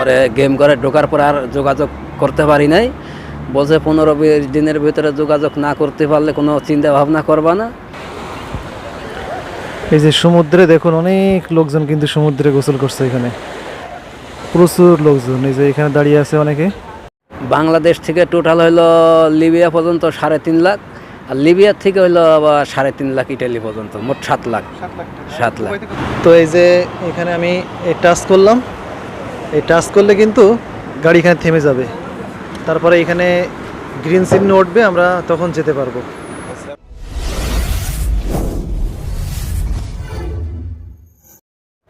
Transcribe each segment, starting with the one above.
পরে গেম করে ঢোকার পর আর যোগাযোগ করতে পারি নাই। বলছে পনেরো বিশ দিনের ভিতরে যোগাযোগ না করতে পারলে কোনো চিন্তা ভাবনা করবা না। এই যে সমুদ্রে দেখুন অনেক লোকজন কিন্তু সমুদ্রে গোসল করছে এখানে। প্রচুর লোকজন এই যে এখানে দাঁড়িয়ে আছে অনেকে। বাংলাদেশ থেকে টোটাল হইল লিবিয়া পর্যন্ত সাড়ে তিন লাখ। আর লিবিয়ার থেকে হইল আবার সাড়ে তিন লাখ ইটালি পর্যন্ত মোট সাত লাখ। সাত লাখ তো এই যে এখানে আমি এই টাচ করলাম এই টাচ করলে কিন্তু গাড়ি এখানে থেমে যাবে। তারপরে এখানে গ্রিন চিহ্ন উঠবে আমরা তখন যেতে পারব।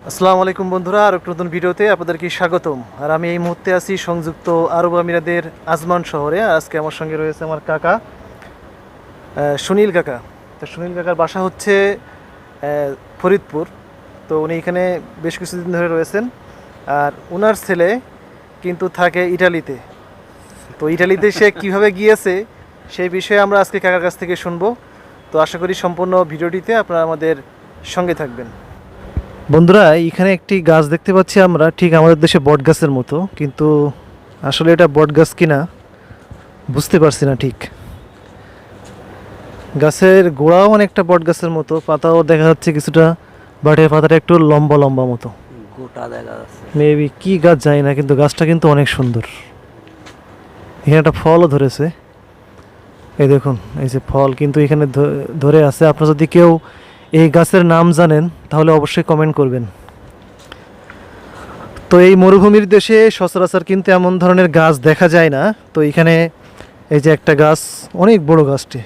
আসসালামু আলাইকুম বন্ধুরা আর একটা নতুন ভিডিওতে আপনাদেরকে স্বাগতম। আর আমি এই মুহূর্তে আছি সংযুক্ত আরব আমিরাদের আজমান শহরে। আর আজকে আমার সঙ্গে রয়েছে আমার কাকা। সুনীল কাকা। তো সুনীল কাকার বাসা হচ্ছে ফরিদপুর। তো উনি এখানে বেশ কিছুদিন ধরে রয়েছেন। আর ওনার ছেলে কিন্তু থাকে ইটালিতে। তো ইটালিতে সে কীভাবে গিয়েছে সেই বিষয়ে আমরা আজকে কাকার কাছ থেকে শুনব। তো আশা করি সম্পূর্ণ ভিডিওটিতে আপনারা আমাদের সঙ্গে থাকবেন। বন্ধুরা এখানে একটি গাছ দেখতে পাচ্ছি আমরা ঠিক আমাদের দেশে বট গাছের মতো। কিন্তু আসলে এটা বট গাছ কিনা বুঝতে পারছি না ঠিক। গাছের গোড়াও অনেকটা বট গাছের মতো পাতাও দেখা যাচ্ছে কিছুটা বাট এর পাতাটা একটু লম্বা লম্বা মতো। গোটা দেখা যাচ্ছে। মেবি কি গাছ জানি না কিন্তু গাছটা কিন্তু অনেক সুন্দর। এখানে একটা ফলও ধরেছে। এই দেখুন এই যে ফল কিন্তু এখানে ধরে আছে। আপনারা যদি কেউ এই গাছের নাম জানেন তাহলে অবশ্যই কমেন্ট করবেন। তো এই মরুভূমির দেশে সচরাচর কিন্তু এমন ধরনের গাছ দেখা যায় না। তো এখানে এই যে একটা গাছ অনেক বড় গাছটি।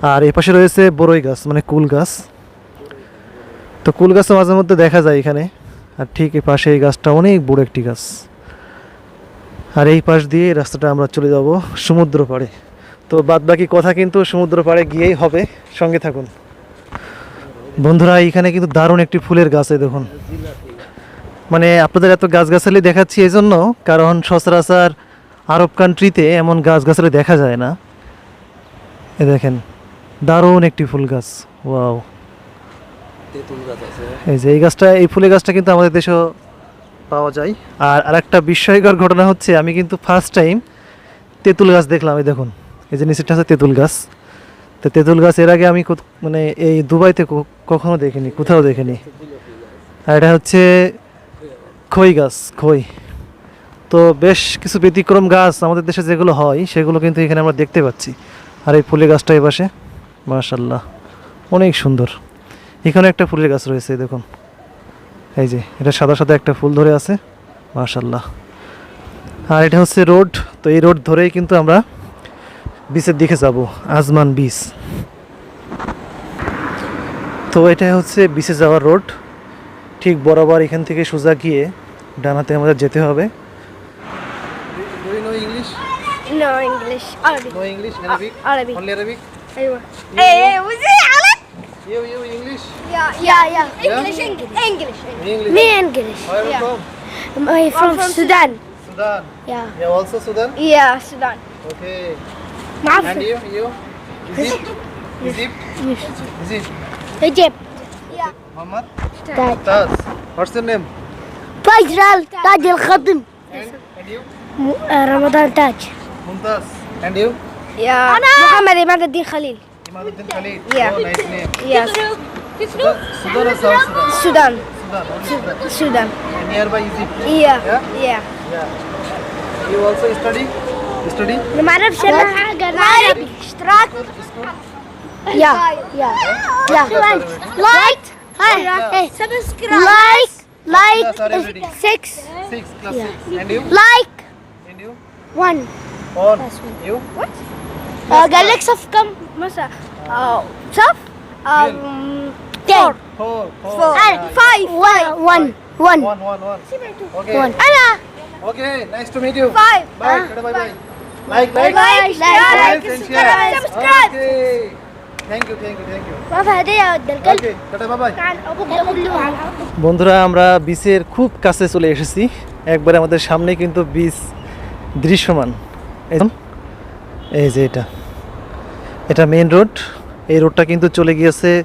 আর এ পাশে রয়েছে বড়ই গাছ মানে কুল গাছ। তো কুল গাছও মাঝে মধ্যে দেখা যায় এখানে। আর ঠিক এই পাশে এই গাছটা অনেক বড় একটি গাছ। আর এই পাশ দিয়ে রাস্তাটা আমরা চলে যাব সমুদ্র পাড়ে তো বাদ বাকি কথা কিন্তু সমুদ্র পাড়ে গিয়েই হবে। সঙ্গে থাকুন। বন্ধুরা, এইখানে কিন্তু দারুণ একটি ফুলের গাছ এই দেখুন। মানে আপনাদের এত গাছগাছালি দেখাচ্ছি এই জন্য কারণ সচরাচর আরব কান্ট্রিতে এমন গাছগাছালি দেখা যায় না। এ দেখেন। দারুণ একটি ফুল গাছ। ওয়াও। এই যে এই গাছটা, এই ফুলের গাছটা কিন্তু আমাদের দেশেও পাওয়া যায়। আর আরেকটা বিস্ময়কর ঘটনা হচ্ছে, আমি কিন্তু ফার্স্ট টাইম তেঁতুল গাছ দেখলাম, এই দেখুন। এই যে নিচেরটা আছে তেঁতুল গাছ। তো তেঁতুল গাছ এর আগে আমি মানে এই দুবাইতে কখনো দেখিনি, কোথাও দেখিনি। আর এটা হচ্ছে খই গাছ, খই। তো বেশ কিছু ব্যতিক্রম গাছ আমাদের দেশে যেগুলো হয়, সেগুলো কিন্তু এখানে আমরা দেখতে পাচ্ছি। আর এই ফুলের গাছটা এই পাশে মাশাল্লাহ অনেক সুন্দর। এখানে একটা ফুলের গাছ রয়েছে দেখুন। এই যে এটা সাদা সাদা একটা ফুল ধরে আছে। মাশাল্লাহ আর এটা হচ্ছে রোড। তো এই রোড ধরেই কিন্তু আমরা বিচের দিকে যাব আজমান বিচ। তো এটা হচ্ছে বিচে যাওয়ার রোড। ঠিক বরাবর এখান থেকে সোজা গিয়ে ডানাতে আমাদের যেতে হবে। Know English? No English Arabic No English? Arabic? Arabic Only Arabic? أيوة إيه إيه وزي على You, you English? يا يا يا English English English English. Me English Where are you Yeah. from? I'm from Sudan Sudan. Yeah Yeah, also Sudan? Yeah Sudan Okay. ما And أعرف you? You? Egypt? Egypt? Egypt? Egypt Yeah Muhammad? تاج Taz. What's your name? فجرال تاج الخضم And, and you? رمضان تاج Mumtaz. And you? يا أنا محمد عماد الدين خليل Imaduddin Khalid. Yeah. Oh, nice name. Yes Sudan, Sudan or South Sudan? Sudan Sudan. Only Sudan. Sudan And nearby Egypt. Yeah Yeah? Yeah Yeah. You also study? Study? ما اعرفش انا حاجه انا عربي اشتراك يا يا يا لايك سبسكرايب لايك Class are you ready? لايك 6 Six, class six. And you? لايك And you? 1 On. You? قال لك صف كم مثلا صف 10 Four. Four. 5 1 1 One, one, one. Okay. 1 انا Okay. Nice to meet you. 5 Bye. Bye. Bye. Like, like. لايك Like and share. سبسكرايب Okay. Thank you. Thank you. Thank you. ما في هديه ود الكلب Okay. Tata. Bye. Bye. تعال ابوك كله على বন্ধুরা আমরা বিচের খুব কাছে চলে এসেছি একবারে আমাদের সামনে কিন্তু বিচ দৃশ্যমান এই- যে এটা। এটা মেন রোড এই রোডটা কিন্তু চলে গিয়েছে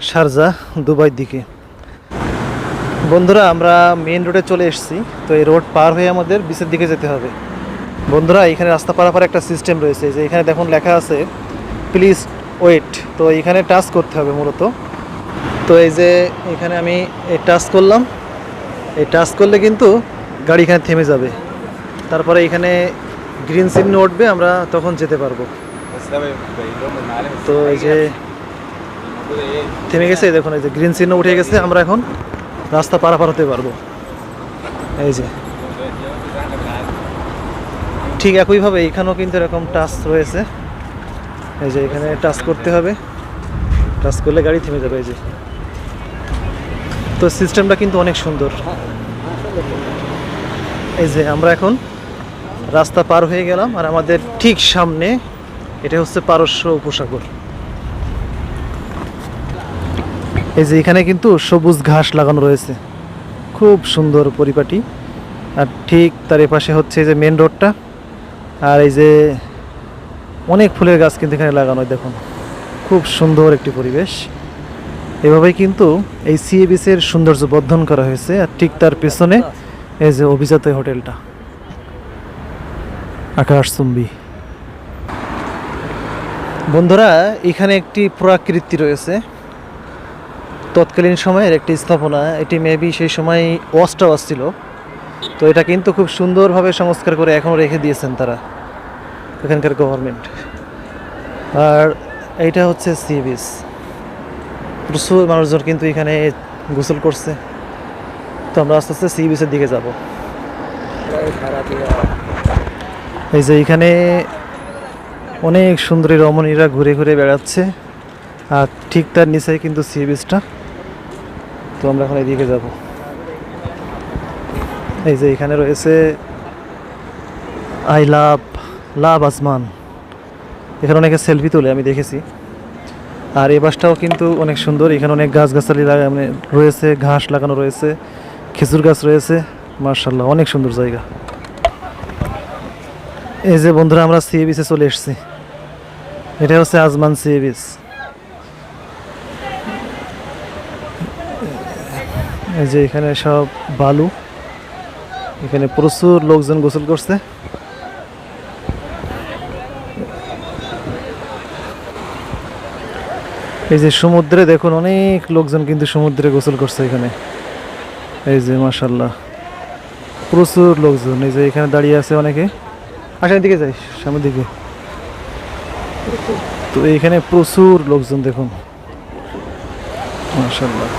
শারজা দুবাইয়ের দিকে। বন্ধুরা, আমরা মেন রোডে চলে এসেছি। তো এই রোড পার হয়ে আমাদের বিচের দিকে যেতে হবে। বন্ধুরা, এখানে রাস্তা পারাপার একটা সিস্টেম রয়েছে। যে এখানে দেখুন লেখা আছে প্লিজ ওয়েট তো এখানে টাচ করতে হবে মূলত। তো এই যে এখানে আমি এই টাচ করলাম। এই টাচ করলে কিন্তু গাড়ি এখানে থেমে যাবে। তারপরে এখানে গ্রিন চিহ্ন উঠবে, আমরা তখন যেতে পারব। তো এই যে থেমে গেছে দেখুন, এই যে গ্রিন চিহ্ন উঠে গেছে, আমরা এখন রাস্তা পারাপার হতে পারব। এই যে। ঠিক একইভাবে এখানেও কিন্তু এরকম টাচ রয়েছে। এই যে এখানে টাচ করতে হবে। টাচ করলে গাড়ি থেমে যাবে, এই যে। তো সিস্টেমটা কিন্তু অনেক সুন্দর। এই যে, আমরা এখন রাস্তা পার হয়ে গেলাম আর আমাদের ঠিক সামনে এটা হচ্ছে পারস্য উপসাগর। এই যে এখানে কিন্তু সবুজ ঘাস লাগানো রয়েছে। খুব সুন্দর পরিপাটি। আর ঠিক তার এপাশে হচ্ছে যে মেন রোডটা আর এই যে অনেক ফুলের গাছ কিন্তু এখানে লাগানো দেখুন। খুব সুন্দর একটি পরিবেশ। এভাবেই কিন্তু এই সিএবিসের সৌন্দর্য বর্ধন করা হয়েছে। আর ঠিক তার পেছনে এই যে অভিজাত হোটেলটা। আকাশচুম্বী। বন্ধুরা, এখানে একটি প্রাকৃতি রয়েছে। তৎকালীন সময়ের একটি স্থাপনা, এটি মেবি সেই সময় ওয়াস্ট হাউস ছিল। তো এটা কিন্তু খুব সুন্দরভাবে সংস্কার করে এখনও রেখে দিয়েছেন তারা, এখানকার গভর্নমেন্ট আর এইটা হচ্ছে সি বিচ প্রচুর মানুষজন কিন্তু এখানে গোসল করছে। তো আমরা আস্তে আস্তে সি বিচের দিকে যাব। এই যে এখানে অনেক সুন্দরী রমণীরা ঘুরে ঘুরে বেড়াচ্ছে। আর ঠিক তার নিচেই কিন্তু সি বিচটা তো আমরা এখন এদিকে যাব। এই যে এখানে রয়েছে আই লাভ লাভ আসমান। এখানে অনেকে সেলফি তোলে, আমি দেখেছি। আর এই বাসটাও কিন্তু অনেক সুন্দর। এখানে অনেক গাছগাছালি লাগা মানে রয়েছে, ঘাস লাগানো রয়েছে, খেজুর গাছ রয়েছে। মার্শাল্লাহ অনেক সুন্দর জায়গা। এই যে বন্ধুরা, আমরা সি চলে এসেছি। এটা হচ্ছে আজমান সি বিচ এই যে এখানে সব বালু। এখানে প্রচুর লোকজন গোসল করছে। এই যে সমুদ্রে দেখুন, অনেক লোকজন কিন্তু সমুদ্রে গোসল করছে এখানে। এই যে মাসাল্লাহ প্রচুর লোকজন। এই যে এখানে দাঁড়িয়ে আছে অনেকে। আসার দিকে যাই, সামনের দিকে। তো এখানে প্রচুর লোকজন দেখুন। মাসাল্লাহ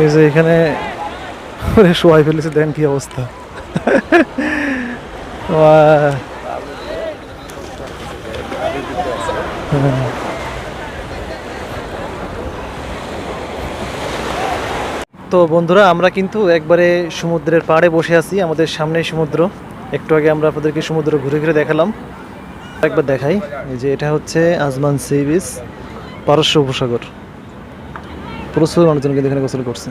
এই যে এখানে শোয়াই ফেলেছে দেখেন কি অবস্থা? হ্যাঁ। তো বন্ধুরা, আমরা কিন্তু একবারে সমুদ্রের পাড়ে বসে আছি, আমাদের সামনে সমুদ্র। একটু আগে আমরা আপনাদেরকে সমুদ্র ঘুরে ঘুরে দেখালাম। একবার দেখাই, এই যে এটা হচ্ছে আজমান সি বিচ, পারস্য উপসাগর। প্রচুর মানুষজন কিন্তু এখানে গোসল করছে।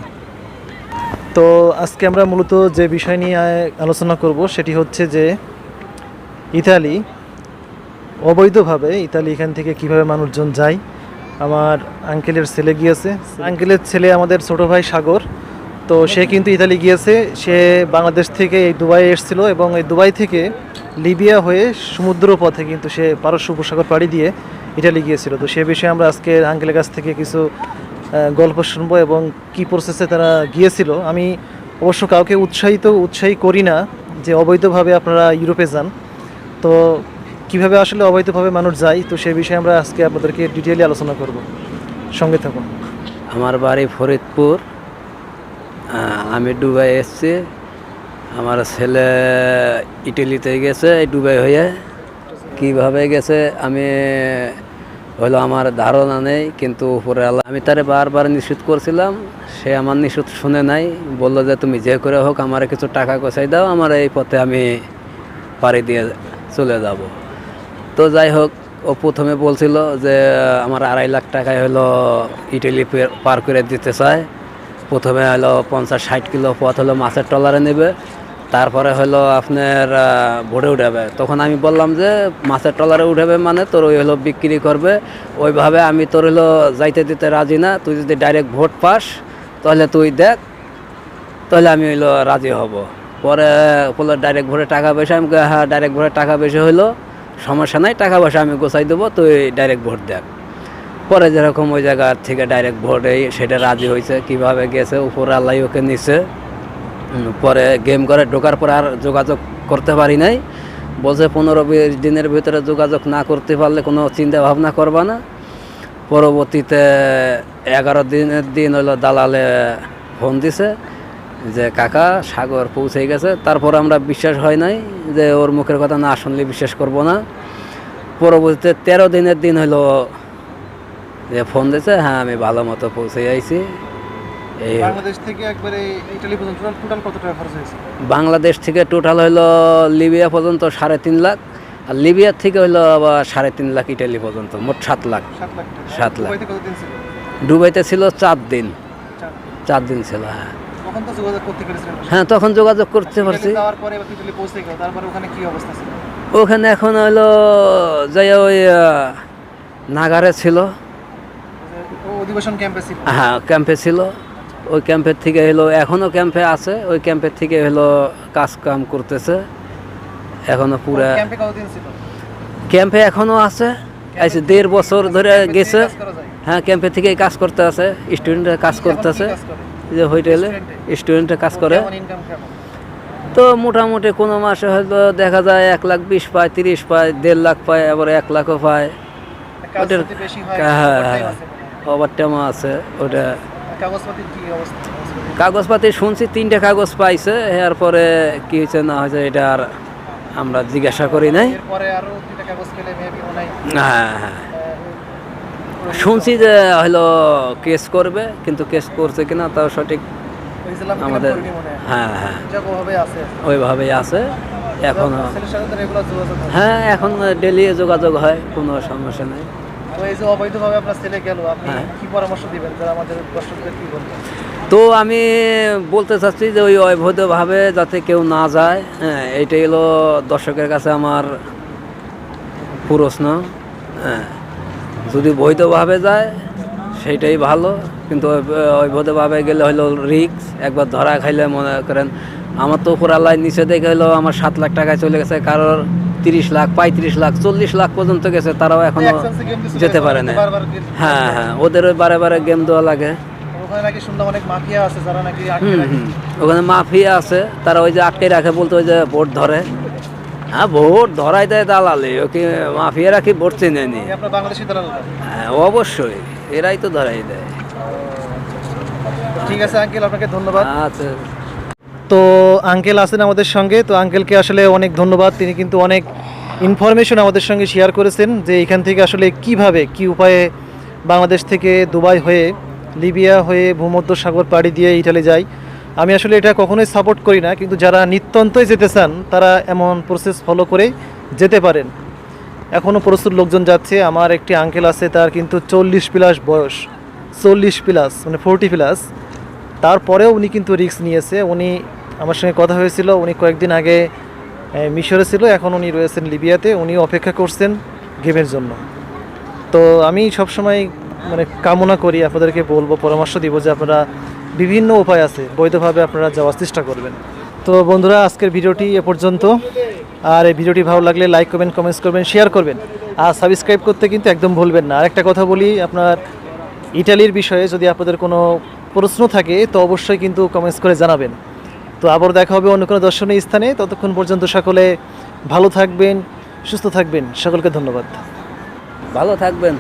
তো আজকে আমরা মূলত যে বিষয় নিয়ে আলোচনা করব, সেটি হচ্ছে যে ইতালি অবৈধভাবে ইতালি এখান থেকে কীভাবে মানুষজন যায় আমার আঙ্কেলের ছেলে গিয়েছে। আঙ্কেলের ছেলে আমাদের ছোট ভাই সাগর। তো সে কিন্তু ইতালি গিয়েছে। সে বাংলাদেশ থেকে এই দুবাই এসেছিল এবং এই দুবাই থেকে লিবিয়া হয়ে সমুদ্র পথে কিন্তু সে পারস্য উপসাগর পাড়ি দিয়ে ইটালি গিয়েছিল। তো সে বিষয়ে আমরা আজকে আঙ্কেলের কাছ থেকে কিছু গল্প শুনব এবং কি প্রসেসে তারা গিয়েছিল। আমি অবশ্য কাউকে উৎসাহিত, উৎসাহী করি না যে অবৈধভাবে আপনারা ইউরোপে যান। তো কীভাবে আসলে অবৈধভাবে মানুষ যায়, তো সেই বিষয়ে আমরা আজকে আপনাদেরকে ডিটেইলি আলোচনা করব। সঙ্গে থাকুন। আমার বাড়ি ফরিদপুর আমি দুবাই এসেছি। আমার ছেলে ইটালিতে গেছে, দুবাই হয়ে। কীভাবে গেছে, আমি, হলো আমার ধারণা নেই, কিন্তু উপরে আল্লাহ, আমি তারে বারবার নিষেধ করছিলাম। সে আমার নিষেধ শুনে নাই, বলল যে তুমি যে করে হোক, আমার কিছু টাকা গোছাই দাও, আমার এই পথে আমি পাড়ি দিয়ে চলে যাব। তো যাই হোক, ও প্রথমে বলছিল যে, আমার আড়াই লাখ টাকায় হলো ইটালি পার করে দিতে চায়। প্রথমে হলো পঞ্চাশ ষাট কিলো পথ হলো মাছের ট্রলারে নেবে। তারপরে হলো আপনার ভোরে উঠাবে। তখন আমি বললাম যে, মাছের ট্রলারে উঠাবে মানে তোর ওই হলো বিক্রি করবে। ওইভাবে আমি তোর হলো যাইতে দিতে রাজি না। তুই যদি ডাইরেক্ট ভোট পাস, তাহলে তুই দেখ, তাহলে আমি হইল রাজি হব। পরে বলল ডাইরেক্ট ভোরে টাকা পয়সা, আমি হ্যাঁ ডাইরেক্ট ভোরে টাকা পয়সা হইল সমস্যা নাই, টাকা পয়সা আমি গোছাই দেবো, তুই ডাইরেক্ট ভোট দেখ। পরে যেরকম ওই জায়গা থেকে ডাইরেক্ট ভোটে সেটা রাজি হয়েছে, কীভাবে গেছে, উপর আল্লাহ ওকে নিছে। পরে গেম করে ঢোকার পর আর যোগাযোগ করতে পারি নাই। বলছে পনেরো বিশ দিনের ভিতরে যোগাযোগ না করতে পারলে কোনো চিন্তা ভাবনা করবা না। পরবর্তীতে এগারো দিনের দিন হলো দালালে ফোন দিছে। যে কাকা সাগর পৌঁছে গেছে। তারপর আমরা বিশ্বাস হয় নাই যে ওর মুখের কথা না শুনলে বিশ্বাস করব না। পরবর্তীতে তেরো দিনের দিন হলো যে ফোন দিছে হ্যাঁ আমি ভালো মতো পৌঁছে আইছি। বাংলাদেশ থেকে একবারে ইটালি পর্যন্ত টোটাল কত টাকা খরচ হয়েছে? বাংলাদেশ থেকে টোটাল হইল লিবিয়া পর্যন্ত সাড়ে তিন লাখ আর লিবিয়া থেকে হইল আবার সাড়ে তিন লাখ ইটালি পর্যন্ত মোট সাত লাখ। সাত লাখ কতদিন ছিল? চার দিন। চার। দিন ছিল হ্যাঁ। তো যোগাযোগ করতে পেরেছিলেন। হ্যাঁ তখন যোগাযোগ করতে পারছি। যাওয়ার পরে এবার পৌঁছে গেল তারপরে ওখানে কি অবস্থা ছিল? ওখানে এখন হইল যাই ওই নাগারে ছিল। অধিবেশন ক্যাম্পে ছিল। হ্যাঁ ক্যাম্পে ছিল। ওই ক্যাম্পের থেকে হলো এখনও ক্যাম্পে আছে। ওই ক্যাম্পের থেকে হলো কাজ কাম করতেছে। এখনও পুরা ক্যাম্পে এখনও আছে। আইসে দেড় বছর ধরে গেছে? হ্যাঁ ক্যাম্পে থেকে কাজ করতে আছে। স্টুডেন্টরা কাজ করতেছে? যে হোটেলে স্টুডেন্টরা কাজ করে। তো মোটামুটি কোনো মাসে হয়তো দেখা যায় এক লাখ বিশ পায় তিরিশ পায় দেড় লাখ পায় আবার এক লাখও পায়। ওটার যদি হ্যাঁ হ্যাঁ আছে ওভার টাইমও আছে ওটা। কাগজপাতি শুনছি তিনটে কাগজ পাইছে এরপরে কি হয়েছে না হয়েছে এটা আর আমরা জিজ্ঞাসা করি নাই। হয় হ্যাঁ হ্যাঁ। শুনছি যে হলো কেস করবে কিন্তু কেস করছে কিনা তাও সঠিক আমাদের হয়। হ্যাঁ ওইভাবেই আছে। এখনও হয়। এখন ডেলি যোগাযোগ হয় কোনো সমস্যা নেই। হ্যাঁ। কি পরামর্শ দিবেন? আমাদের দর্শকদের কি তো আমি বলতে চাচ্ছি যে ওই অবৈধভাবে যাতে কেউ না যায় হ্যাঁ এইটাই হলো দর্শকের কাছে আমার প্রশ্ন হ্যাঁ। যদি বৈধভাবে যায় সেইটাই ভালো। কিন্তু অব- অবৈধভাবে গেলে হলো রিক্স একবার ধরা খাইলে মনে করেন আমার তো আল্লাহ নিচে দেখে হলো আমার সাত লাখ টাকায় চলে গেছে কারোর তিরিশ লাখ পঁয়ত্রিশ লাখ চল্লিশ লাখ পর্যন্ত গেছে তারাও এখনও Exchange এ game দিচ্ছে, যেতে পারে না। হ্যাঁ হ্যাঁ ওদের ওই বারে বারে গেম দেওয়া লাগে। ওখানে মাফিয়া আছে তারা ওই যে আটকে রাখে বলতে ওই যে ভোট ধরে। হ্যাঁ ভোট ধরাই দেয় দালালে ওকে মাফিয়ারা কি ভোট চিনে নি। আপনার বাংলাদেশি দালাল হ্যাঁ অবশ্যই এরাই তো ধরাই দেয়। ঠিক আছে আঙ্কেল আপনাকে ধন্যবাদ। আচ্ছা। তো আঙ্কেল আছেন আমাদের সঙ্গে তো আঙ্কেলকে আসলে অনেক ধন্যবাদ। তিনি কিন্তু অনেক ইনফরমেশন আমাদের সঙ্গে শেয়ার করেছেন যে এখান থেকে আসলে কীভাবে কি উপায়ে বাংলাদেশ থেকে দুবাই হয়ে লিবিয়া হয়ে ভূমধ্য সাগর পাড়ি দিয়ে ইটালি যায়। আমি আসলে এটা কখনোই সাপোর্ট করি না, কিন্তু যারা নিত্যন্তই যেতে চান, তারা এমন প্রসেস ফলো করে যেতে পারেন। এখনও প্রচুর লোকজন যাচ্ছে, আমার একটি আঙ্কেল আছে, তার কিন্তু চল্লিশ প্লাস বয়স, চল্লিশ প্লাস মানে ফোরটি প্লাস তারপরেও উনি কিন্তু রিস্ক নিয়েছে, উনি আমার সঙ্গে কথা হয়েছিল, উনি কয়েকদিন আগে মিশরে ছিল, এখন উনি রয়েছেন লিবিয়াতে, উনি অপেক্ষা করছেন গেমের জন্য। তো আমি সবসময় মানে কামনা করি, আপনাদেরকে বলব, পরামর্শ দিব যে আপনারা বিভিন্ন উপায় আছে, বৈধভাবে আপনারা যাওয়ার চেষ্টা করবেন। তো বন্ধুরা, আজকের ভিডিওটি এ পর্যন্ত। আর এই ভিডিওটি ভালো লাগলে লাইক করবেন কমেন্টস করবেন, শেয়ার করবেন। আর সাবস্ক্রাইব করতে কিন্তু একদম ভুলবেন না। আর একটা কথা বলি, আপনার ইটালির বিষয়ে যদি আপনাদের কোনো প্রশ্ন থাকে, তো অবশ্যই কিন্তু কমেন্টস করে জানাবেন। তো আবার দেখা হবে অন্য কোনো দর্শনীয় স্থানে। ততক্ষণ পর্যন্ত সকলে ভালো থাকবেন, সুস্থ থাকবেন। সকলকে ধন্যবাদ। ভালো থাকবেন।